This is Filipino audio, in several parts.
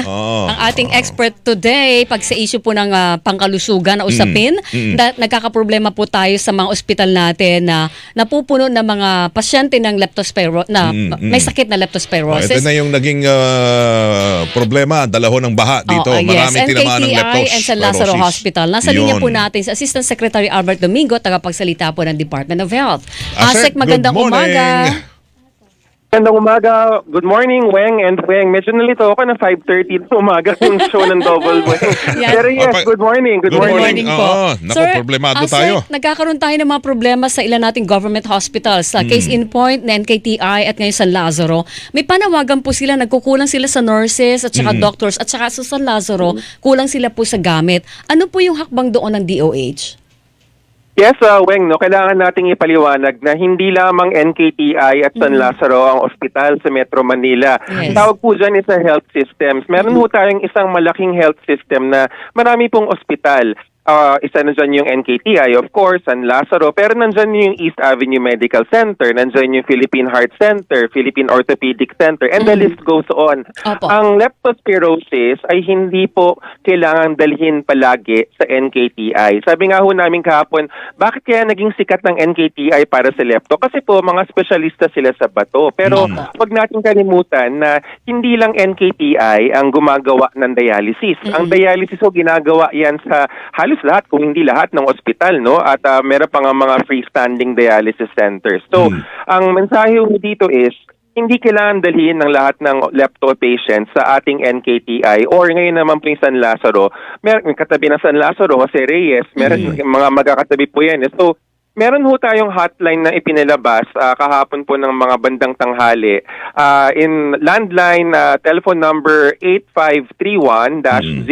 Oo. Ang ating expert today, pag sa issue po ng ah, pangkalusugan na usapin, Mm. na, nagkakaproblema po tayo sa mga ospital natin na napupuno ng mga pasyente ng leptospiro na Mm, mm. may sakit na Oh, leptospirosis. ito na yung naging ah, problema, dalahon ng baha dito. Oo, Marami yes. tinamaan ng NKTI leptospirosis. and San Lazaro Hospital. Nasa linya po Yun. natin si Assistant Secretary Albert Domingo, tagapagsalita po ng Department of Health. Asek, Asek, magandang good morning. umaga. Magandang umaga. Good morning, Weng and Weng. Medyo nalito ako na 5.30 na umaga yung show ng Double Weng. Yan. Pero yes, good morning. Good, Good morning. morning. po. Oo, naku, problemado Asek, tayo. nagkakaroon tayo ng mga problema sa ilan nating government hospitals. Sa Hmm. case in point na NKTI at ngayon San Lazaro, may panawagan po sila, nagkukulang sila sa nurses at saka Hmm. doctors at saka sa San Lazaro, kulang sila po sa gamit. Ano po yung hakbang doon ng DOH? Yes, uh, Weng, no, kailangan nating ipaliwanag na hindi lamang NKTI at San Lazaro ang ospital sa Metro Manila. Yes. Tawag po dyan is a health systems. Meron po tayong isang malaking health system na marami pong ospital. Ah, isa na dyan yung NKTI, of course, San Lazaro, pero nandyan yung East Avenue Medical Center, nandyan yung Philippine Heart Center, Philippine Orthopedic Center, and the list goes on. Opo. Ang leptospirosis ay hindi po kailangan dalhin palagi sa NKTI. Sabi nga ho namin kahapon, bakit kaya naging sikat ng NKTI para sa lepto? Kasi po mga espesyalista sila sa bato. Pero wag natin kalimutan na hindi lang NKTI ang gumagawa ng dialysis. Ang dialysis ho ginagawa yan sa halos lahat kung hindi lahat ng ospital no at ah, meron pa nga mga freestanding dialysis centers. So ang mensahe ho dito is hindi kailangan dalhin ng lahat ng lepto patients sa ating NKTI or ngayon naman po yung San Lazaro. Meron katabi ng San Lazaro, Jose Reyes, meron mga magkakatabi po yan. So, meron ho tayong hotline na ipinalabas ah, kahapon po ng mga bandang tanghali. Ah, in landline ah, telephone number 8531-0037,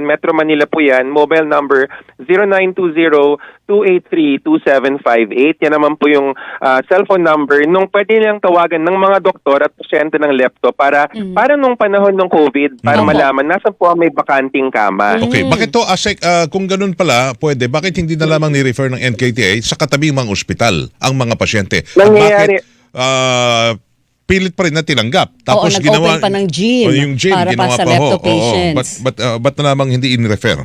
Metro Manila po yan. Mobile number 0920-283-2758. Yan naman po yung ah, cellphone number nung pwede nilang tawagan ng mga doktor at pasyente ng lepto para para nung panahon ng COVID para Opo. malaman nasa po ang may bakanting kama. Okay, bakit to Asek, ah, kung ganun pala, pwede, bakit hindi na lamang ni-refer ng NKTA sa katabing mga ospital ang mga pasyente? At Nangyayari- bakit ah, pilit pa rin na tinanggap? Tapos nag-open ginawa, pa ng gym Oh, yung gym, para pa ginawa sa pa ho. lepto Oo, patients. Ba't, ba't, ah, ba't na lamang hindi in-refer?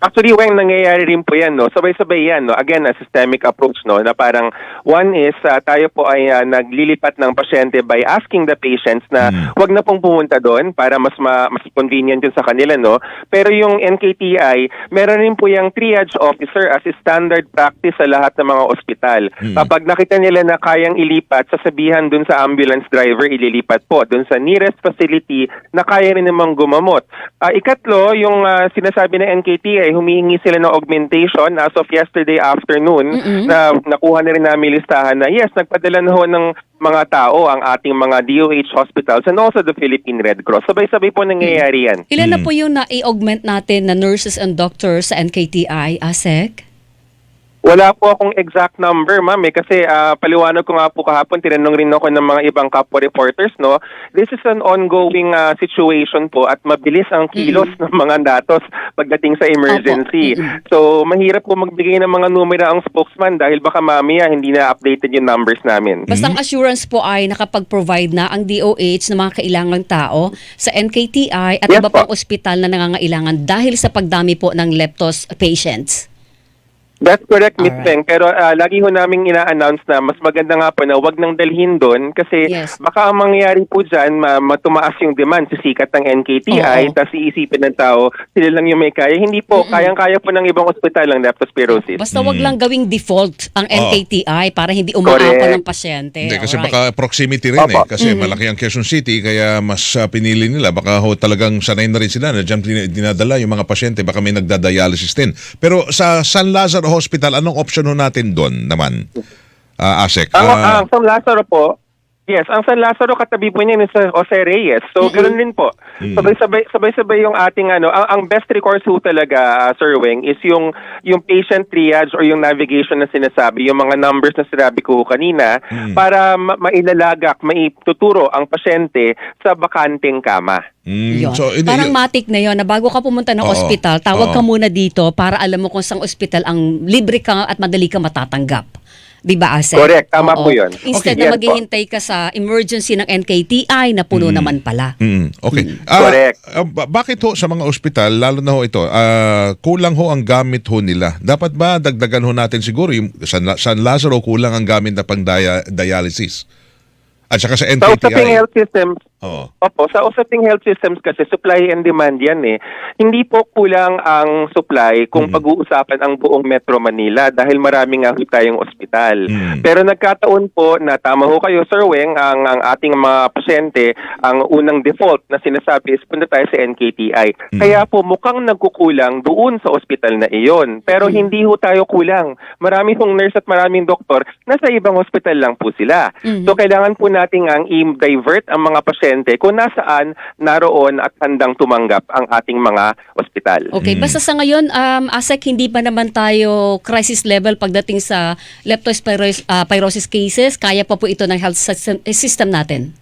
Actually, Weng, nangyayari rin po yan, no? Sabay-sabay yan, no? Again, a systemic approach, no? Na parang, one is, ah, tayo po ay ah, naglilipat ng pasyente by asking the patients na wag na pong pumunta doon para mas ma- mas convenient yun sa kanila, no? Pero yung NKTI, meron rin po yung triage officer as a standard practice sa lahat ng mga ospital. Kapag nakita nila na kayang ilipat, sasabihan dun sa ambulance driver, ililipat po dun sa nearest facility na kaya rin namang gumamot. Ah, ikatlo, yung ah, sinasabi ng NKTI, humihingi sila ng augmentation as of yesterday afternoon na nakuha na rin namin listahan na yes, nagpadala na ho ng mga tao ang ating mga DOH hospitals and also the Philippine Red Cross. Sabay-sabay po nangyayari yan. Ilan na po yung na-augment natin na nurses and doctors sa NKTI, Asek? Wala po akong exact number, ma'am, eh, kasi ah, paliwanag ko nga po kahapon, tinanong rin ako ng mga ibang kapwa reporters, no? This is an ongoing ah, situation po at mabilis ang kilos ng mga datos pagdating sa emergency. So, mahirap po magbigay ng mga numero ang spokesman dahil baka mamaya hindi na updated yung numbers namin. Basta ang assurance po ay nakapag-provide na ang DOH ng mga kailangang tao sa NKTI at Yes iba po. pang ospital na nangangailangan dahil sa pagdami po ng leptos patients. That's correct, Miss Alright. Peng. Pero ah, lagi ho namin ina-announce na mas maganda nga po na wag nang dalhin doon kasi Yes. baka ang mangyayari po dyan, ma- matumaas yung demand, sisikat ng NKTI, Oo. tapos iisipin ng tao, sila lang yung may kaya. Hindi po, kayang-kaya po ng ibang ospital ang leptospirosis. Basta wag lang gawing default ang. NKTI para hindi umaapa ng pasyente. Hindi, kasi Alright. baka proximity rin eh. Opo. Kasi malaki ang Quezon City, kaya mas ah, pinili nila. Baka ho talagang sanay na rin sila na dyan din- dinadala yung mga pasyente. Baka may nagdadialysis din. Pero sa San Lazaro Hospital, anong option ho natin doon naman? Ah, Asek. Ang, ah, ang San Lazaro po, yes, ang San Lazaro katabi po niya ni sa Jose Reyes. So, ganoon din po. Sabay-sabay, sabay-sabay yung ating ano, ang, ang best recourse ho talaga, uh, Sir Weng, is yung, yung patient triage or yung navigation na sinasabi, yung mga numbers na sinabi ko kanina, para ma- mailalagak, maituturo ang pasyente sa bakanteng kama. mm, Yun. so, hindi- Parang matik na yon na bago ka pumunta ng Oo. ospital, tawag Oo. ka muna dito para alam mo kung saan ospital ang libre ka at madali ka matatanggap. Di ba, Ase? Correct. Tama Oo. po yun. Instead Okay. na po. maghihintay ka sa emergency ng NKTI na puno naman pala. Mm, okay. Hmm. Ah, Correct. ah, ba- bakit ho sa mga ospital, lalo na ho ito, ah, kulang ho ang gamit ho nila? Dapat ba dagdagan ho natin siguro yung San, San Lazaro kulang ang gamit na pang dia- dialysis? At saka sa Sa usaping NKTI. health systems, Oo. Opo, sa usaping health systems kasi supply and demand yan eh. Hindi po kulang ang supply kung pag-uusapan ang buong Metro Manila dahil marami nga ho tayong ospital. Mm. Pero nagkataon po na tama ho kayo Sir Weng, ang, ang ating mga pasyente, ang unang default na sinasabi is punta tayo sa NKTI. Kaya po mukhang nagkukulang doon sa ospital na iyon. Pero hindi ho tayo kulang. Marami hong nurse at maraming doktor, nasa ibang ospital lang po sila. Mhm. So kailangan po nating ang i-divert ang mga pasyente kung nasaan naroon at handang tumanggap ang ating mga ospital. Okay, basta sa ngayon, um, ASEC, hindi pa naman tayo crisis level pagdating sa leptospirosis pyrosis cases. Kaya pa po ito ng health system, eh, system natin.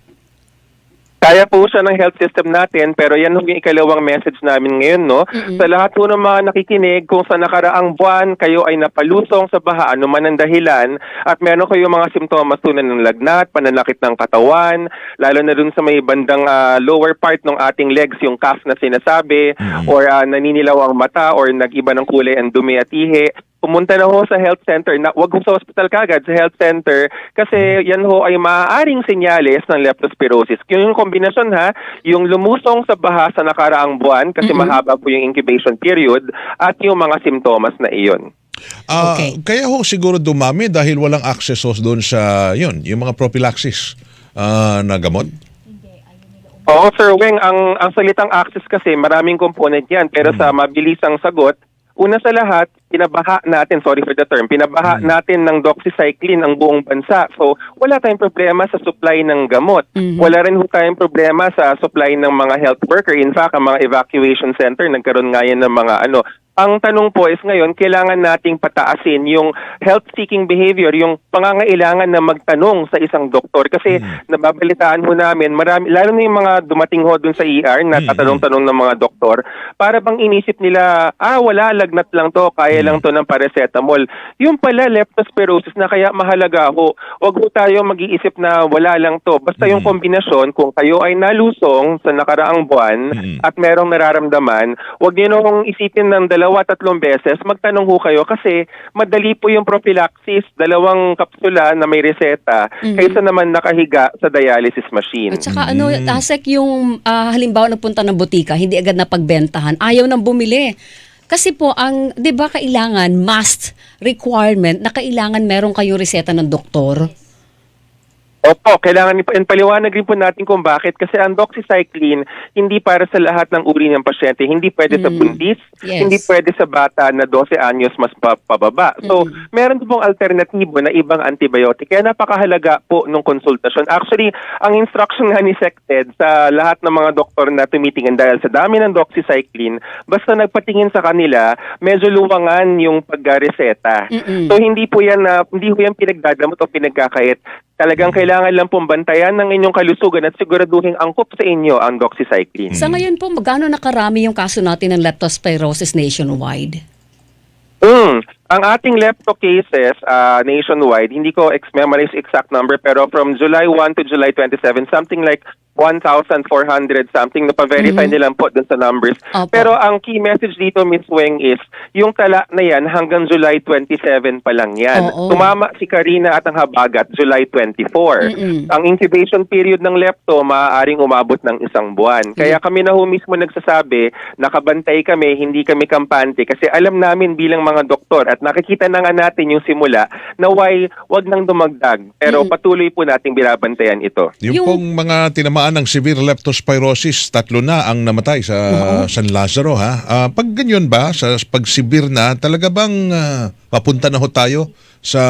Kaya po siya ng health system natin pero yan yung ikalawang message namin ngayon no. Sa lahat po ng mga nakikinig kung sa nakaraang buwan kayo ay napalusong sa baha ano man ang dahilan at meron kayo mga simptomas tunan ng lagnat, pananakit ng katawan, lalo na dun sa may bandang ah, lower part ng ating legs yung calf na sinasabi or ah, naninilaw ang mata or nag-iba ng kulay ang dumi at ihi pumunta na ho sa health center, na, wag ho sa hospital kagad, sa health center, kasi yan ho ay maaaring senyales ng leptospirosis. Yung, yung kombinasyon ha, yung lumusong sa baha sa nakaraang buwan, kasi mahaba po yung incubation period, at yung mga simptomas na iyon. Ah, Okay. Kaya ho siguro dumami dahil walang access ho doon sa, yun, yung mga prophylaxis ah, na gamot. Oo, Sir Weng, ang, ang salitang access kasi maraming component yan, pero sa mabilisang sagot, una sa lahat, pinabaha natin, sorry for the term, pinabaha natin ng doxycycline ang buong bansa. So, wala tayong problema sa supply ng gamot. Wala rin ho tayong problema sa supply ng mga health worker. In fact, ang mga evacuation center, nagkaroon nga yan ng mga ano, ang tanong po is ngayon, kailangan nating pataasin yung health-seeking behavior, yung pangangailangan na magtanong sa isang doktor. Kasi nababalitaan ho namin, marami, lalo na yung mga dumating ho dun sa ER na tatanong-tanong ng mga doktor, para bang inisip nila, ah, wala, lagnat lang to, kaya lang to ng paracetamol. Yung pala, leptospirosis na kaya mahalaga ho. Huwag ho tayo mag-iisip na wala lang to. Basta yung kombinasyon, kung kayo ay nalusong sa nakaraang buwan at merong nararamdaman, huwag niyo nung isipin ng dalawa, tatlong beses, magtanong ho kayo kasi madali po yung prophylaxis, dalawang kapsula na may reseta, kaysa naman nakahiga sa dialysis machine. At saka ano, ASEC, yung ah, halimbawa nagpunta ng butika, hindi agad na pagbentahan, ayaw nang bumili. Kasi po, ang, di ba kailangan, must requirement na kailangan meron kayong reseta ng doktor? Opo, kailangan and paliwanag rin po natin kung bakit. Kasi ang doxycycline, hindi para sa lahat ng uri ng pasyente. Hindi pwede sa buntis, Yes. hindi pwede sa bata na 12 anyos mas pa- pababa. So, meron pong alternatibo na ibang antibiotic. Kaya napakahalaga po ng konsultasyon. Actually, ang instruction nga ni SecTed sa lahat ng mga doktor na tumitingin dahil sa dami ng doxycycline, basta nagpatingin sa kanila, medyo luwangan yung pagreseta. Mm-mm. So hindi po yan na hindi po yan pinagdadamot o pinagkakait. Talagang kailangan lang pong bantayan ng inyong kalusugan at siguraduhin angkop sa inyo ang doxycycline. Sa ngayon po, magkano nakarami yung kaso natin ng leptospirosis nationwide? Mm. Ang ating lepto cases ah, nationwide, hindi ko ex memorize exact number pero from July 1 to July 27, something like 1,400 something. Napa-verify nilang po dun sa numbers. Opo. Pero ang key message dito, Miss Weng, is yung tala na yan hanggang July 27 pa lang yan. Oo. Tumama si Karina at ang Habagat July 24. Mm-mm. Ang incubation period ng lepto maaaring umabot ng isang buwan. Kaya kami na ho mismo nagsasabi, nakabantay kami, hindi kami kampante kasi alam namin bilang mga doktor at nakikita na nga natin yung simula na why wag nang dumagdag. Pero patuloy po nating binabantayan ito. Yung, Yung- pong mga tinamaan ng severe leptospirosis, tatlo na ang namatay sa San Lazaro ha. Ah, pag ganyan ba, sa pag severe na, talaga bang ah, papunta na ho tayo sa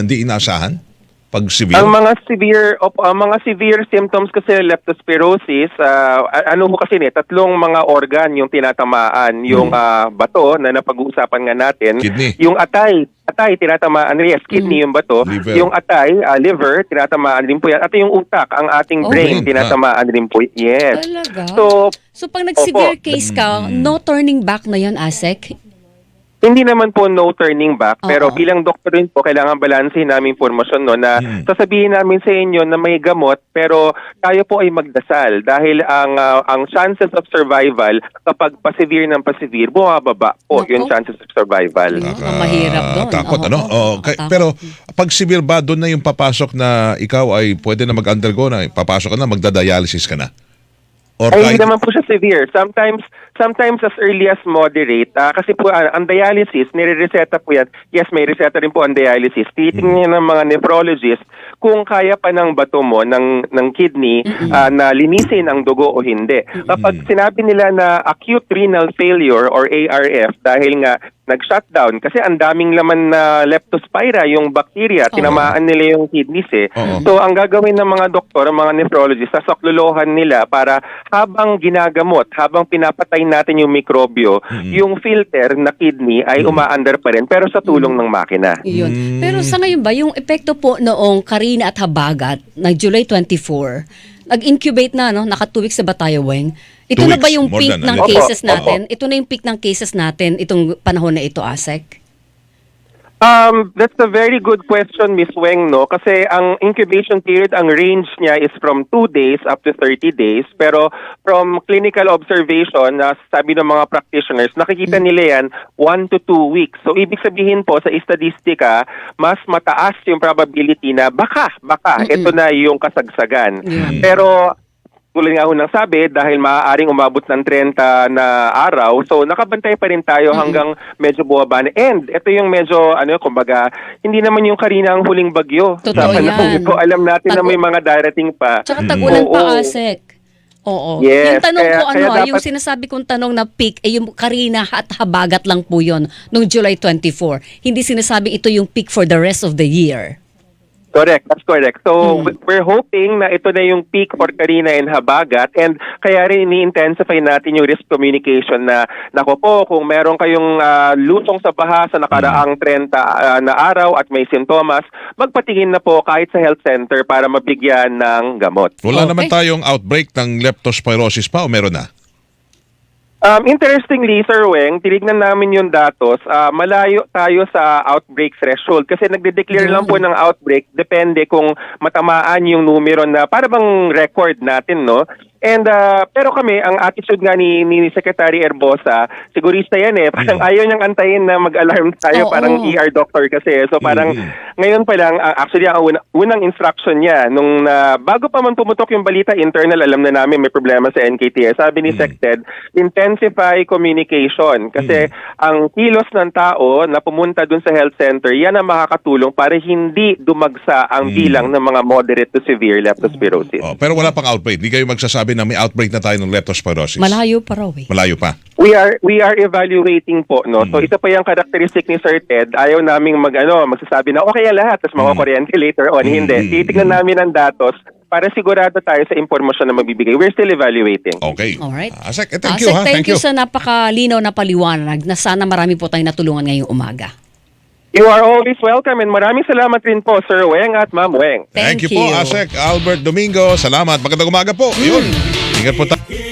hindi inaasahan? Pag severe? Ang mga severe op, ang mga severe symptoms kasi leptospirosis, ah, a- ano ho kasi ni tatlong mga organ yung tinatamaan, yung ah, bato na napag-uusapan nga natin, Kidney. yung atay, atay tinatamaan, yes, kidney yung bato, Liver. yung atay, ah, liver, tinatamaan din po yan, at yung utak, ang ating Oh, brain, brain, tinatamaan din po. Yes. Talaga? So, So pag nag-severe Opo. case ka, no turning back na yon ASEC? Hindi naman po no turning back, pero Oo. bilang doktor rin po, kailangan balansehin namin informasyon no, na Mm. sasabihin namin sa inyo na may gamot, pero tayo po ay magdasal dahil ang ah, ang chances of survival kapag pa-severe ng pa-severe, bumababa po yung chances of survival. Mm. ang mahirap doon. Takot, Oo, ano? oo, Oo, oo, kay- takot. pero pag severe ba, doon na yung papasok na ikaw ay pwede na mag-undergo na, papasok ka na, magdadialysis ka na? Or Ay, kahit- hindi naman po siya severe. Sometimes, sometimes as early as moderate. Ah, kasi po, ah, ang dialysis, nire-reseta po yan. Yes, may reseta rin po ang dialysis. Titingnan Mm. ng mga nephrologist kung kaya pa ng bato mo, ng, ng kidney, ah, na linisin ang dugo o hindi. Kapag sinabi nila na acute renal failure or ARF dahil nga nag-shutdown kasi ang daming laman na leptospira, yung bacteria, tinamaan nila yung kidneys eh. Oo. So, ang gagawin ng mga doktor, ang mga nephrologist, sasaklolohan nila para habang ginagamot, habang pinapatay natin yung mikrobyo, yung filter na kidney ay umaandar pa rin, pero sa tulong ng makina. Yun. Mm. Pero sa ngayon ba, yung epekto po noong Karina at Habagat, ng July 24, nag-incubate na, no? Naka two weeks na ba tayo, Weng? Ito na ba weeks, yung peak ng week. cases Opo, natin? Ito na yung peak ng cases natin itong panahon na ito, Asek? Um, that's a very good question, Miss Weng, no? Kasi ang incubation period, ang range niya is from 2 days up to 30 days. Pero from clinical observation, na sabi ng mga practitioners, nakikita nila yan 1 to 2 weeks. So, ibig sabihin po, sa estadistika, mas mataas yung probability na baka, baka, ito na yung kasagsagan. Pero tulad nga ho ng sabi, dahil maaaring umabot ng 30 na araw, so nakabantay pa rin tayo hanggang medyo bumaba na. And ito yung medyo, ano, kumbaga, hindi naman yung karina ang huling bagyo. Totoo panahon yan. ito, alam natin na may mga darating pa. Tsaka tagulan Oo. pa, Asek. Oo. Yes, yung tanong kaya- ko, ano, kaya ah, yung dapat- sinasabi kong tanong na peak, eh, yung Karina at Habagat lang po yun noong July 24. Hindi sinasabi ito yung peak for the rest of the year. Correct, that's correct. So, Hmm. we're hoping na ito na yung peak for Karina and Habagat and kaya rin ini-intensify natin yung risk communication na nako po, kung meron kayong ah, lusong sa baha sa nakaraang 30 ah, na araw at may sintomas, magpatingin na po kahit sa health center para mabigyan ng gamot. Wala Okay. naman tayong outbreak ng leptospirosis pa o meron na? Um, interestingly, Sir Weng, tinignan namin yung datos, ah, malayo tayo sa outbreak threshold kasi nagde-declare lang po ng outbreak depende kung matamaan yung numero na para bang record natin, no? And ah, pero kami, ang attitude nga ni, ni Secretary Erbosa, sigurista yan eh, parang ayaw niyang antayin na mag-alarm tayo, Oo. parang ER doctor kasi. So parang ngayon pa lang, ah, actually ang una- unang instruction niya, nung na, bago pa man pumutok yung balita, internal, alam na namin may problema sa NKTS. Sabi ni SecTed, intensify communication. Kasi ang kilos ng tao na pumunta dun sa health center, yan ang makakatulong para hindi dumagsa ang bilang ng mga moderate to severe leptospirosis. Oh, pero wala pang outbreak. Di kayo magsasabi na may outbreak na tayo ng leptospirosis. Malayo pa raw eh. Malayo pa. We are we are evaluating po no. So isa pa yung characteristic ni Sir Ted, ayaw naming mag ano, magsasabi na okay ang lahat tapos makukuryente later on. Hindi. Titingnan namin ang datos para sigurado tayo sa impormasyon na mabibigay. We're still evaluating. Okay. Alright. Asek, eh, thank you Asek, ha. thank, you sa napakalinaw na paliwanag na sana marami po tayong natulungan ngayong umaga. You are always welcome and maraming salamat rin po Sir Weng at Ma'am Weng. Thank, Thank you po, you. Asek Albert Domingo. Salamat. Magandang umaga po. Yun. Ingat po tayo.